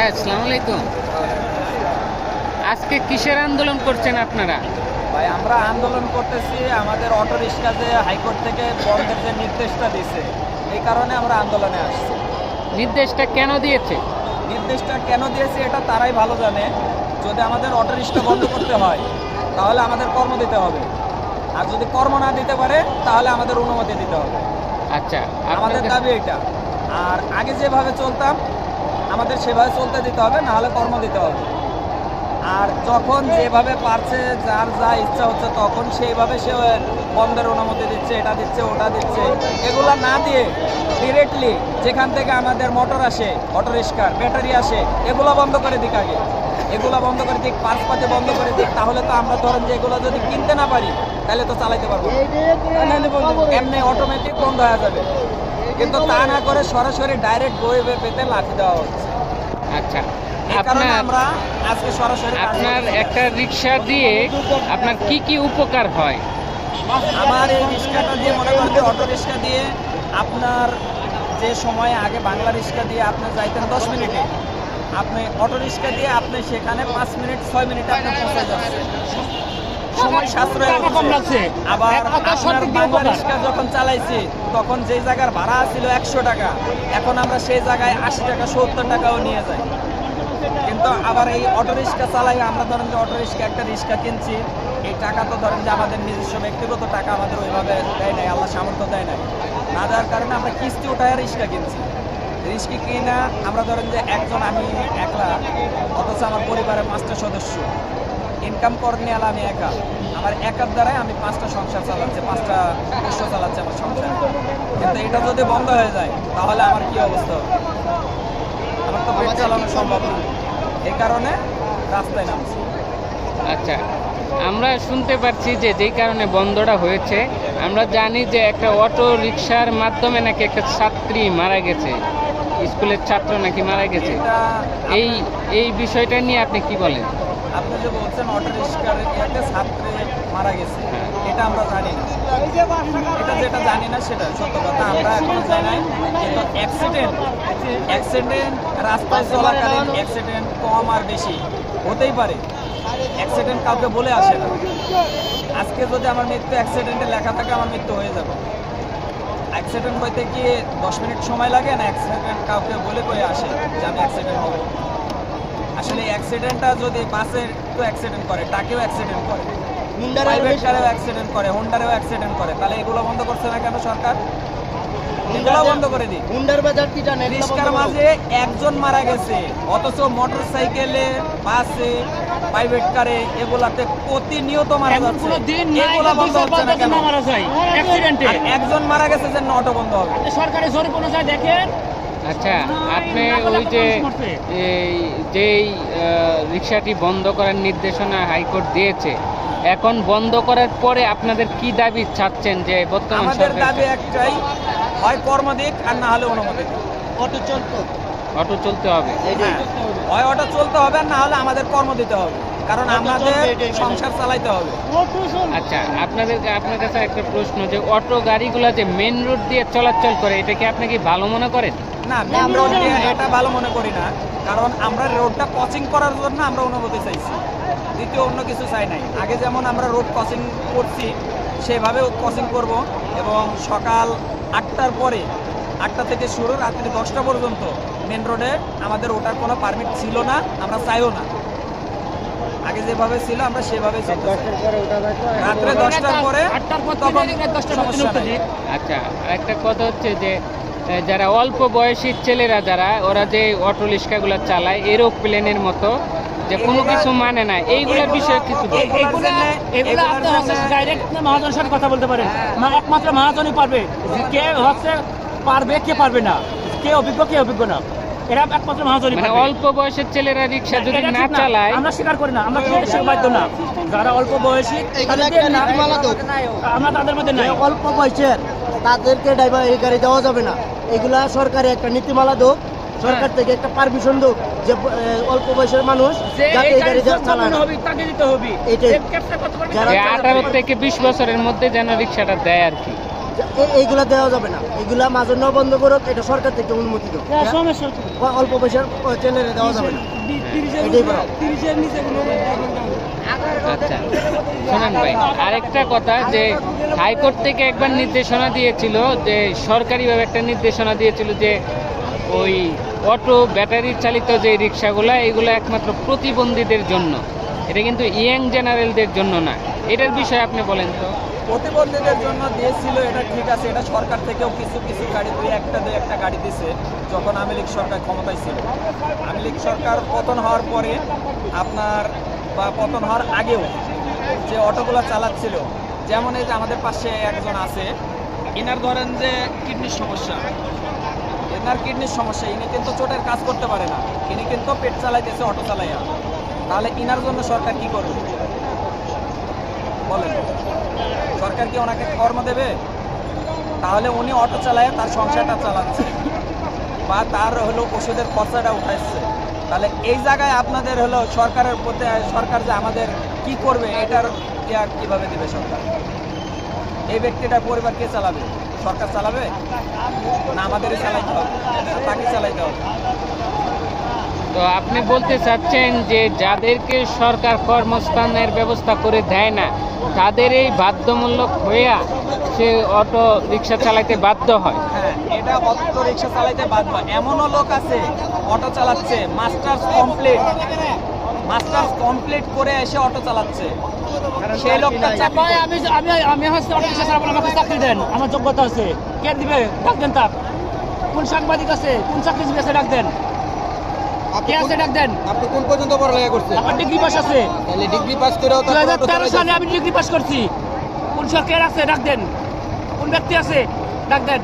ভাই আসসালামু আলাইকুম। আজকে কিসের আন্দোলন করছেন আপনারা? ভাই আমরা আন্দোলন করতেছি আমাদের অটো রিক্সা যে হাইকোর্ট থেকে বন্ধের যে নির্দেশটা দিছে এই কারণে আমরা আন্দোলনে আসছি। নির্দেশটা কেন দিয়েছে? নির্দেশটা কেন দিয়েছে এটা তারাই ভালো জানে। যদি আমাদের অটো রিক্সা বন্ধ করতে হয় তাহলে আমাদের কর্ম দিতে হবে। আর যদি কর্ম না দিতে পারে তাহলে আমাদের অনুমতি দিতে হবে। আচ্ছা আমাদের দাবি এটা। আর আগে যেভাবে চলতাম আমাদের সেভাবে চলতে দিতে হবে না হলে কর্ম দিতে হবে। আর যখন যেভাবে পারছে, যার যা ইচ্ছা হচ্ছে, তখন সেইভাবে সে বন্ধের অনুমতি দিচ্ছে, এটা দিচ্ছে, ওটা দিচ্ছে। এগুলা না দিয়ে ডিরেক্টলি যেখান থেকে আমাদের মোটর আসে অটো রিক্সার ব্যাটারি আসে, এগুলো বন্ধ করে দিক আগে। এগুলো বন্ধ করে দিক পার্স পাতি বন্ধ করে দিক, তাহলে তো আমরা ধরেন যে এগুলো যদি কিনতে না পারি, তাহলে তো চালাইতে পারব এমনি অটোমেটিক বন্ধ হয়ে যাবে। কিন্তু তা না করে সরাসরি ডাইরেক্ট বই পেতে লাঠি দেওয়া হচ্ছে। আচ্ছা আপনার আমরা আজকে সরাসরি আপনার একটা রিক্সা দিয়ে আপনার কি কি উপকার হয়? আমার এই রিক্সাটা দিয়ে মনে করেন যে অটো রিক্সা দিয়ে আপনার যে সময় আগে বাংলা রিক্সা দিয়ে আপনি যাইতেন দশ মিনিটে আপনি অটো রিক্সা দিয়ে আপনি সেখানে পাঁচ মিনিট ছয় মিনিটে আপনি পৌঁছে যাচ্ছেন। সময় সাশ্রয় হচ্ছে। আবার আপনার বাংলা রিক্সা যখন চালাইছি তখন যেই জায়গার ভাড়া ছিল একশো টাকা এখন আমরা সেই জায়গায় আশি টাকা সত্তর টাকাও নিয়ে যাই। কিন্তু আবার এই অটো রিক্সা চালাই আমরা ধরেন যে অটো রিক্সা একটা রিক্সা কিনছি এই টাকা তো ধরেন যে আমাদের নিজস্ব ব্যক্তিগত টাকা আমাদের ওইভাবে দেয় নাই আল্লাহ সামর্থ্য দেয় নাই। না দেওয়ার কারণে আমরা কিস্তি উঠায় রিক্সা কিনছি। রিক্সা কিনা আমরা ধরেন যে একজন আমি একলা অথচ আমার পরিবারের পাঁচটা সদস্য। ইনকাম করে নিয়ে এলাম আমি একা। আমার একার দ্বারাই আমি পাঁচটা সংসার চালাচ্ছি পাঁচটা পোষ্য চালাচ্ছি আমার সংসার। কিন্তু এটা যদি বন্ধ হয়ে যায় তাহলে আমার কি অবস্থা? হবে আমার তো পেট চালানো সম্ভব না। এই কারণে রাস্তায় নামছি। আচ্ছা আমরা শুনতে পাচ্ছি যে যেই কারণে বন্ধটা হয়েছে আমরা জানি যে একটা অটো রিক্সার মাধ্যমে নাকি একটা ছাত্রী মারা গেছে। স্কুলের ছাত্র নাকি মারা গেছে। এই এই বিষয়টা নিয়ে আপনি কি বলেন? আপনি যে বলছেন অটো রিক্সার একটা ছাত্রে মারা গেছে। এটা আমরা জানি না। এটা যেটা জানি না সেটা সত্য কথা, আমরা এখনও জানি কিন্তু অ্যাক্সিডেন্ট অ্যাক্সিডেন্ট রাস্তায় চলাকালীন অ্যাক্সিডেন্ট কম আর বেশি হতেই পারে। অ্যাক্সিডেন্ট কাউকে বলে আসে না। আজকে যদি আমার মৃত্যু অ্যাক্সিডেন্টে লেখা থাকে, আমার মৃত্যু হয়ে যাবে। অ্যাক্সিডেন্ট হইতে কি দশ মিনিট সময় লাগে না? অ্যাক্সিডেন্ট কাউকে বলে কয়ে আসে যে আমি অ্যাক্সিডেন্ট হব? আসলে অ্যাক্সিডেন্টটা যদি বাসের তো অ্যাক্সিডেন্ট করে টাকেও অ্যাক্সিডেন্ট করে অ্যাক্সিডেন্ট করে। হোন্ডারেও অ্যাক্সিডেন্ট করে তাহলে এগুলো বন্ধ করছে না কেন সরকার? এগুলো বন্ধ করে দিই হুন্ডার বাজার কি জানেন রিক্সার মাঝে একজন মারা গেছে অথচ মোটর সাইকেলে বাসে প্রাইভেট কারে এগুলাতে প্রতিনিয়ত মারা যাচ্ছে। এগুলো বন্ধ হচ্ছে না কেন? আর একজন মারা গেছে যে অটো বন্ধ হবে। সরকারি জরিপ অনুযায়ী দেখেন আচ্ছা আপনি ওই যে এই যেই রিক্সাটি বন্ধ করার নির্দেশনা হাইকোর্ট দিয়েছে এখন বন্ধ করার পরে আপনাদের কি দাবি চাচ্ছেন যে বর্তমান আমাদের দাবি একটাই হয় কর্ম দিক আর না হলে অনুমতি অটো চলতো। অটো চলতে হবে। হ্যাঁ, হয় অটো চলতে হবে আর না হলে আমাদের কর্ম দিতে হবে কারণ আমাদের। সংসার চালাইতে হবে। আচ্ছা আপনাদের আপনার কাছে একটা প্রশ্ন যে অটো গাড়িগুলো যে মেন রোড দিয়ে চলাচল করে এটা কি আপনি কি ভালো মনে করেন? না মেন রোড এটা ভালো মনে করি না কারণ আমরা রোডটা ক্রসিং করার জন্য আমরা অনুমতি চাইছি। দ্বিতীয় অন্য কিছু চাই নাই। আগে যেমন আমরা রোড ক্রসিং করছি সেভাবে ক্রসিং করব এবং সকাল আটটার পরে আটটা থেকে শুরু রাত্রি দশটা পর্যন্ত মেন রোডে আমাদের ওটার কোনো পারমিট ছিল না আমরা চাইও না। আগে যেভাবে ছিল আমরা সেভাবে চাই। রাত্রে দশটার পরে। আচ্ছা একটা কথা হচ্ছে যে যারা অল্প বয়সী ছেলেরা যারা ওরা যে অটো রিক্সাগুলো চালায় এরোপ্লেনের মতো যে কোনো কিছু মানে না। এইগুলোর বিষয়ে কিছু এগুলা আপনি হচ্ছে ডাইরেক্ট মহাজনের সাথে কথা বলতে পারেন। মা- একমাত্র মহাজনই পারবে। কে হচ্ছে পারবে কে পারবে না? কে অভিজ্ঞ কে অভিজ্ঞ না? এরা একমাত্র মহাজনই মানে অল্প বয়সের ছেলেরা রিক্সা যদি না চালায় আমরা স্বীকার করি না। আমরা বাধ্য না। যারা অল্প বয়সী আমরা তাদের মধ্যে নাই। অল্প বয়সের তাদেরকে ড্রাইভার এই গাড়ি দেওয়া যাবে না। এগুলা সরকারি একটা নীতিমালা দোক সরকার থেকে একটা পারমিশন দোক যে অল্প বয়সের মানুষ যাতে এই এই গাড়ি গাড়ি হবে তাকে দিতে হবে। এটাই। এই ক্যাবটা কত করে যারা আঠারো থেকে বিশ বছরের মধ্যে যেন রিক্সাটা দেয় আর কি। এইগুলা দেওয়া যাবে না। এগুলা মাঝে ন বন্ধ করুক এটা সরকার থেকে অনুমতি দেব অল্প পয়সার চ্যানেলে দেওয়া যাবে না। আচ্ছা শোনেন ভাই আরেকটা কথা যে হাইকোর্ট থেকে একবার নির্দেশনা দিয়েছিল যে সরকারিভাবে একটা নির্দেশনা দিয়েছিল যে ওই অটো ব্যাটারি চালিত যে রিক্সাগুলো এগুলো একমাত্র প্রতিবন্ধীদের জন্য। এটা কিন্তু ইয়াং জেনারেলদের জন্য না। এটার বিষয়ে আপনি বলেন তো। প্রতিবন্ধীদের জন্য দিয়েছিল, এটা ঠিক আছে, এটা সরকার থেকেও কিছু কিছু গাড়ি, দুই একটা দুই একটা গাড়ি দিছে, যখন আওয়ামী লীগ সরকার ক্ষমতায় ছিল। আওয়ামী লীগ সরকার পতন হওয়ার পরে আপনার, বা পতন হওয়ার আগেও যে অটোগুলো চালাচ্ছিল, যেমন এই যে আমাদের পাশে একজন আছে, ইনার ধরেন যে কিডনির সমস্যা। এনার কিডনির সমস্যা, ইনি কিন্তু চোটের কাজ করতে পারে না, ইনি কিন্তু পেট চালাইতেছে, অটো চালাইয়া। তাহলে ইনার জন্য সরকার কি করবে? বলেন। সরকার কি ওনাকে কর্ম দেবে? তাহলে উনি অটো চালায়, তার সংসারটা চালাচ্ছে। বা তার হলো ওষুধের খরচাটা উঠাচ্ছে। তাহলে এই জায়গায় আপনাদের হলো সরকারের প্রতি, সরকার যে আমাদের কি করবে, এটার কেয়ার কীভাবে দেবে সরকার? এই ব্যক্তিটার পরিবার কে চালাবে? সরকার চালাবে? না, আমাদেরই চালাইতে হবে। তাকে চালাইতে হবে। তো আপনি বলতে চাচ্ছেন যে যাদেরকে সরকার কর্মস্থানের ব্যবস্থা করে দেয় না তাদের এই বাধ্যমূলক হইয়া সে অটো রিক্সা চালাতে বাধ্য হয়? হ্যাঁ এটা অটো রিক্সা চালাইতে বাধ্য এমনও লোক আছে অটো চালাচ্ছে মাস্টার্স কমপ্লিট। মাস্টার্স কমপ্লিট করে এসে অটো চালাচ্ছে। সেই লোকটা ভাই আমি আমি আমি হচ্ছে অটো রিক্সা চালাবো আমাকে চাকরি দেন। আমার যোগ্যতা আছে। কে দিবে? ডাক দেন তাক কোন সাংবাদিক আছে? কোন চাকরিজীবী আছে? ডাক দেন। কে আছে ডাক দেন? আপনি কোন পর্যন্ত পড়ালেখা করছেন? আমার ডিগ্রি পাস আছে। তাহলে ডিগ্রি পাস সালে আমি ডিগ্রি পাস করছি। কোন সরকার আছে? ডাক দেন। কোন ব্যক্তি আছে? ডাক দেন।